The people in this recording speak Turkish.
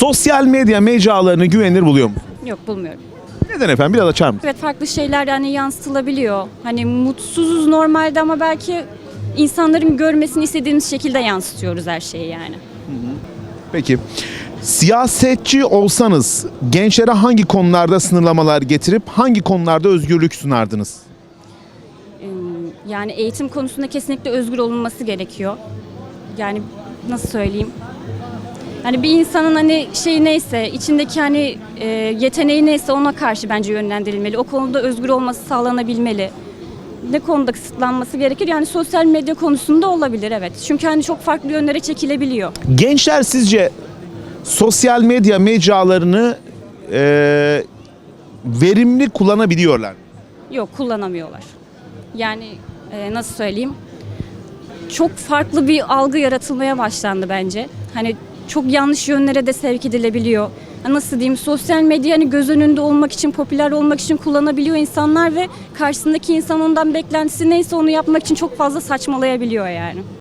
Sosyal medya mecralarını güvenilir buluyor mu? Yok bulmuyorum. Neden efendim? Biraz açar mısın? Evet farklı şeyler yani yansıtılabiliyor. Hani mutsuzuz normalde ama belki insanların görmesini istediğimiz şekilde yansıtıyoruz her şeyi yani. Peki. Siyasetçi olsanız gençlere hangi konularda sınırlamalar getirip hangi konularda özgürlük sunardınız? Ee, Yani eğitim konusunda kesinlikle özgür olunması gerekiyor. Yani nasıl söyleyeyim? Hani bir insanın hani şey neyse, içindeki hani e, yeteneği neyse ona karşı bence yönlendirilmeli. O konuda özgür olması sağlanabilmeli. Ne konuda kısıtlanması gerekir? Yani sosyal medya konusunda olabilir evet. Çünkü hani çok farklı yönlere çekilebiliyor. Gençler sizce sosyal medya mecralarını eee, verimli kullanabiliyorlar. mı? Yok kullanamıyorlar. Yani e, nasıl söyleyeyim? Çok farklı bir algı yaratılmaya başlandı bence. Hani çok yanlış yönlere de sevk edilebiliyor. Nasıl diyeyim? Sosyal medya hani göz önünde olmak için, popüler olmak için kullanabiliyor insanlar ve karşısındaki insan ondan beklentisi neyse onu yapmak için çok fazla saçmalayabiliyor yani.